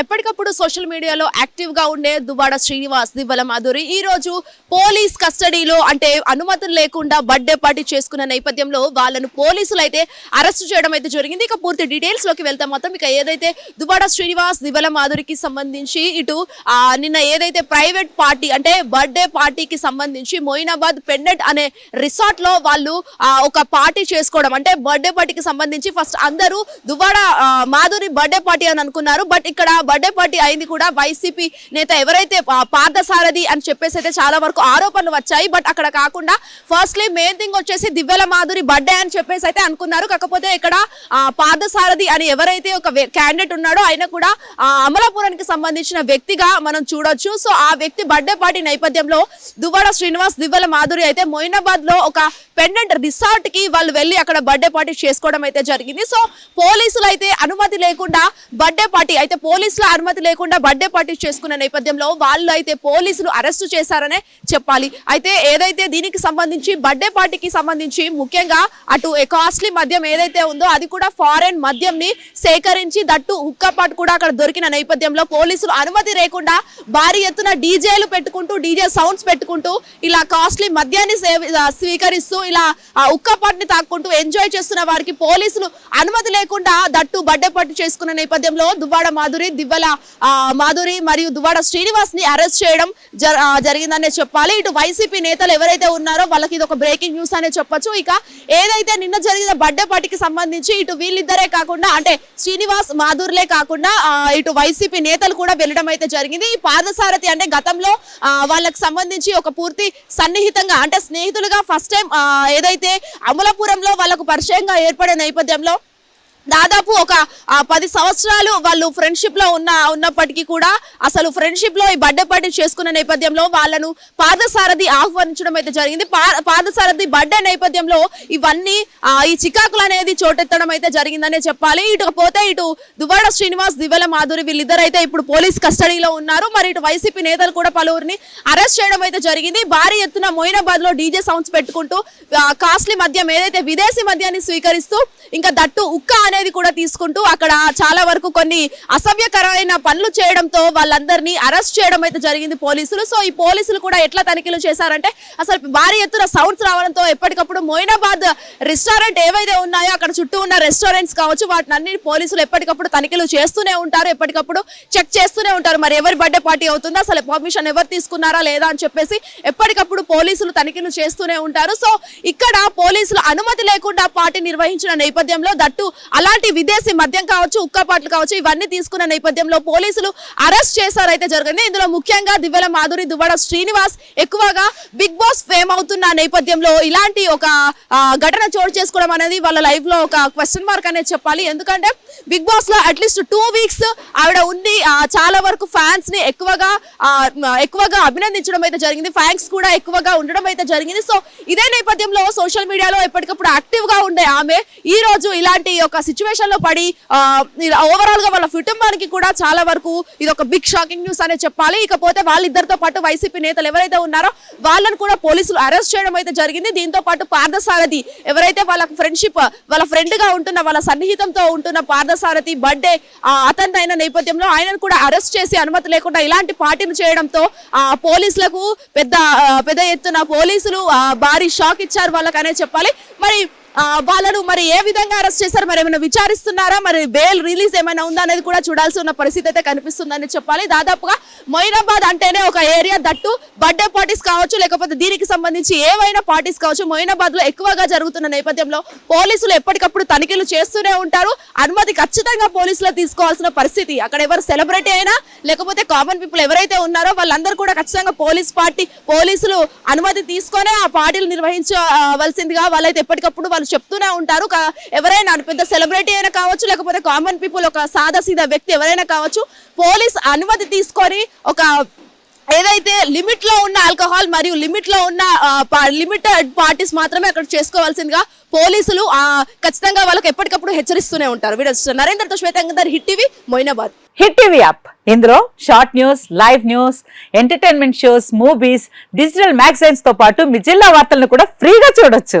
ఎప్పటికప్పుడు సోషల్ మీడియాలో యాక్టివ్గా ఉండే దువ్వాడ శ్రీనివాస్ దివ్వల మాధురి. ఈ రోజు పోలీస్ కస్టడీలో అంటే అనుమతులు లేకుండా బర్త్డే పార్టీ చేసుకున్న నేపథ్యంలో వాళ్ళను పోలీసులు అయితే అరెస్ట్ చేయడం అయితే జరిగింది. ఇక పూర్తి డీటెయిల్స్లోకి వెళ్తాం. మొత్తం ఇక ఏదైతే దువ్వాడ శ్రీనివాస్ దివ్వల మాధురికి సంబంధించి ఇటు నిన్న ఏదైతే ప్రైవేట్ పార్టీ అంటే బర్త్డే పార్టీకి సంబంధించి మోయినాబాద్ పెండెట్ అనే రిసార్ట్లో వాళ్ళు ఒక పార్టీ చేసుకోవడం అంటే బర్త్డే పార్టీకి సంబంధించి ఫస్ట్ అందరూ దువ్వాడ మాధురి బర్త్డే పార్టీ అని అనుకున్నారు. బట్ ఇక్కడ బర్త్డే పార్టీ అయింది కూడా. వైసీపీ నేత ఎవరైతే పార్థసారథి అని చెప్పేసి అయితే చాలా వరకు ఆరోపణలు వచ్చాయి. బట్ అక్కడ కాకుండా ఫస్ట్లీ మెయిన్ థింగ్ వచ్చేసి దివ్యల మాధురి బర్త్డే అని చెప్పేసి అయితే అనుకున్నారు. కాకపోతే ఇక్కడ పార్థసారథి అని ఎవరైతే ఒక క్యాండిడేట్ ఉన్నాడో ఆయన కూడా అమలాపురానికి సంబంధించిన వ్యక్తిగా మనం చూడొచ్చు. సో ఆ వ్యక్తి బర్త్డే పార్టీ నేపథ్యంలో దువ్వాడ శ్రీనివాస్ దివ్యల మాధురి అయితే మొయినాబాద్లో ఒక పెండెంట్ రిసార్ట్కి వాళ్ళు వెళ్ళి అక్కడ బర్త్డే పార్టీ చేసుకోవడం అయితే జరిగింది. సో పోలీసులు అయితే అనుమతి లేకుండా బర్త్డే పార్టీ అయితే పోలీసుల అనుమతి లేకుండా బర్త్డే పార్టీ చేసుకున్న నేపథ్యంలో వాళ్ళు అయితే పోలీసులు అరెస్ట్ చేశారనే చెప్పాలి. అయితే ఏదైతే దీనికి సంబంధించి బర్త్డే పార్టీకి సంబంధించి ముఖ్యంగా అటు కాస్ట్లీ మద్యం ఏదైతే ఉందో అది కూడా ఫారెన్ మద్యంని సేకరించి దట్టు హుక్కపాటు కూడా అక్కడ దొరికిన నేపథ్యంలో పోలీసులు అనుమతి లేకుండా భారీ ఎత్తున డీజేలు పెట్టుకుంటూ డీజే సౌండ్స్ పెట్టుకుంటూ ఇలా కాస్ట్లీ మద్యాన్ని స్వీకరిస్తూ ఇలా ఉక్కపాటుని తాక్కుంటూ ఎంజాయ్ చేస్తున్న వారికి పోలీసులు అనుమతి లేకుండా దట్టు బర్త్డే పార్టీ చేసుకున్న నేపథ్యంలో దువ్వాడ మాధురి దివ్వల మాధురి మరియు దువాడ శ్రీనివాస్ని అరెస్ట్ చేయడం జరిగిందనే చెప్పాలి. ఇటు వైసీపీ నేతలు ఎవరైతే ఉన్నారో వాళ్ళకి ఇది ఒక బ్రేకింగ్ న్యూస్ అనే చెప్పొచ్చు. ఇక ఏదైతే నిన్న జరిగిన బర్త్డే పార్టీకి సంబంధించి ఇటు వీళ్ళిద్దరే కాకుండా అంటే శ్రీనివాస్ మాధుర్లే కాకుండా ఇటు వైసీపీ నేతలు కూడా వెళ్ళడం అయితే జరిగింది. ఈ పాదసారథి అంటే గతంలో వాళ్ళకి సంబంధించి ఒక పూర్తి సన్నిహితంగా అంటే స్నేహితులుగా ఫస్ట్ టైం ఏదైతే అమలాపురంలో వాళ్ళకు పరిచయంగా ఏర్పడే నేపథ్యంలో దాదాపు ఒక పది సంవత్సరాలు వాళ్ళు ఫ్రెండ్షిప్లో ఉన్న ఉన్నప్పటికీ కూడా అసలు ఫ్రెండ్షిప్లో ఈ బర్త్డే పార్టీ చేసుకున్న నేపథ్యంలో వాళ్ళను పాదసారథి ఆహ్వానించడం అయితే జరిగింది. పా- పాదసారథి బర్త్డే నేపథ్యంలో ఇవన్నీ ఈ చికాకులు అనేది చోటెత్తడం అయితే జరిగిందనే చెప్పాలి. ఇటు పోతే ఇటు దువ్వాడ శ్రీనివాస్ దివ్యల మాధురి వీళ్ళిద్దరు అయితే ఇప్పుడు పోలీస్ కస్టడీలో ఉన్నారు. మరి ఇటు వైసీపీ నేతలు కూడా పలువురిని అరెస్ట్ చేయడం అయితే జరిగింది. భారీ ఎత్తున మొయినాబాద్లో డీజే సౌండ్స్ పెట్టుకుంటూ కాస్ట్లీ మద్యం ఏదైతే విదేశీ మద్యాన్ని స్వీకరిస్తూ ఇంకా దట్టు ఉక్క అనేది కూడా తీసుకుంటూ అక్కడ చాలా వరకు కొన్ని అసభ్యకరమైన పనులు చేయడంతో వాళ్ళందరినీ అరెస్ట్ చేయడం అయితే జరిగింది పోలీసులు. సో ఈ పోలీసులు కూడా ఎట్లా తనిఖీలు చేశారంటే అసలు భారీ ఎత్తున సౌండ్స్ రావడంతో ఎప్పటికప్పుడు మోయినాబాద్ రెస్టారెంట్ ఏవైతే ఉన్నాయో అక్కడ చుట్టూ ఉన్న రెస్టారెంట్స్ కావచ్చు వాటిని అన్ని పోలీసులు ఎప్పటికప్పుడు తనిఖీలు చేస్తూనే ఉంటారు ఎప్పటికప్పుడు చెక్ చేస్తూనే ఉంటారు. మరి ఎవరి బర్త్డే పార్టీ అవుతుందో అసలు పర్మిషన్ ఎవరు తీసుకున్నారా లేదా అని చెప్పేసి ఎప్పటికప్పుడు పోలీసులు తనిఖీలు చేస్తూనే ఉంటారు. సో ఇక్కడ పోలీసులు అనుమతి లేకుండా పార్టీ నిర్వహించిన నేపథ్యంలో దట్టు అలాంటి విదేశీ మద్యం కావచ్చు ఉక్కపాట్లు కావచ్చు ఇవన్నీ తీసుకున్న నేపథ్యంలో పోలీసులు అరెస్ట్ చేశారైతే జరిగింది. ఇందులో ముఖ్యంగా దివ్యల మాధురి దువ్వడ శ్రీనివాస్ ఎక్కువగా బిగ్ బాస్ ఫేమ్ అవుతున్న నేపథ్యంలో ఇలాంటి ఒక ఘటన చోటు చేసుకోవడం అనేది వాళ్ళ లైఫ్లో ఒక క్వశ్చన్ మార్క్ అనేది చెప్పాలి. ఎందుకంటే బిగ్ బాస్లో అట్లీస్ట్ టూ వీక్స్ ఆవిడ ఉండి చాలా వరకు ఫ్యాన్స్ని ఎక్కువగా ఎక్కువగా అభినందించడం అయితే జరిగింది. ఫ్యాన్స్ కూడా ఎక్కువగా ఉండడం అయితే జరిగింది. సో ఇదే నేపథ్యంలో సోషల్ మీడియాలో ఎప్పటికప్పుడు యాక్టివ్గా ఉండే ఆమె ఈ రోజు ఇలాంటి ఒక సిచ్యువేషన్లో పడి ఓవరాల్గా వాళ్ళ కుటుంబానికి కూడా చాలా వరకు ఇది ఒక బిగ్ షాకింగ్ న్యూస్ అనే చెప్పాలి. ఇకపోతే వాళ్ళిద్దరితో పాటు వైసీపీ నేతలు ఎవరైతే ఉన్నారో వాళ్ళని కూడా పోలీసులు అరెస్ట్ చేయడం అయితే జరిగింది. దీంతో పాటు పార్థసారథి ఎవరైతే వాళ్ళ ఫ్రెండ్షిప్ వాళ్ళ ఫ్రెండ్గా ఉంటున్న వాళ్ళ సన్నిహితంతో ఉంటున్న పార్థసారథి బర్త్డే అతని అయిన నేపథ్యంలో ఆయనను కూడా అరెస్ట్ చేసి అనుమతి లేకుండా ఇలాంటి పార్టీలు చేయడంతో ఆ పోలీసులకు పెద్ద పెద్ద ఎత్తున పోలీసులు భారీ షాక్ ఇచ్చారు వాళ్ళకనే చెప్పాలి. మరి వాళ్ళను మరి ఏ విధంగా అరెస్ట్ చేశారు? మరి ఏమైనా విచారిస్తున్నారా? మరి బెయిల్ రిలీజ్ ఏమైనా ఉందా అనేది కూడా చూడాల్సి ఉన్న పరిస్థితి అయితే కనిపిస్తుందని చెప్పాలి. దాదాపుగా మొయినాబాద్ అంటేనే ఒక ఏరియా దట్టు బర్త్డే పార్టీస్ కావచ్చు లేకపోతే దీనికి సంబంధించి ఏవైనా పార్టీస్ కావచ్చు మొయినాబాద్లో ఎక్కువగా జరుగుతున్న నేపథ్యంలో పోలీసులు ఎప్పటికప్పుడు తనిఖీలు చేస్తూనే ఉంటారు. అనుమతి ఖచ్చితంగా పోలీసులు తీసుకోవాల్సిన పరిస్థితి. అక్కడ ఎవరు సెలబ్రిటీ అయినా లేకపోతే కామన్ పీపుల్ ఎవరైతే ఉన్నారో వాళ్ళందరూ కూడా ఖచ్చితంగా పోలీస్ పార్టీ పోలీసులు అనుమతి తీసుకొనే ఆ పార్టీలు నిర్వహించవలసిందిగా వాళ్ళైతే ఎప్పటికప్పుడు వాళ్ళు చెప్తూనే ఉంటారు. ఎవరైనా పెద్ద సెలబ్రిటీ అయినా కావచ్చు లేకపోతే కామన్ పీపుల్ ఒక సాదా సీదా వ్యక్తి ఎవరైనా కావచ్చు పోలీస్ అనుమతి తీసుకొని ఒక ఏదైతే లిమిట్లో ఉన్న ఆల్కహాల్ మరియు లిమిట్లో ఉన్న లిమిటెడ్ పార్టీస్ మాత్రమే అక్కడ చేసుకోవాల్సిందిగా పోలీసులు ఆ, ఖచ్చితంగా వాళ్ళకి ఎప్పటికప్పుడు హెచ్చరిస్తూనే ఉంటారు. వీడియో నరేంద్రతో శ్వేతంగర్ hit TV Moinabad. Hit TV app. ఇందులో short news live news entertainment shows movies digital మ్యాగజైన్స్తో పాటు మీ జిల్లా వార్తలను కూడా ఫ్రీగా చూడొచ్చు.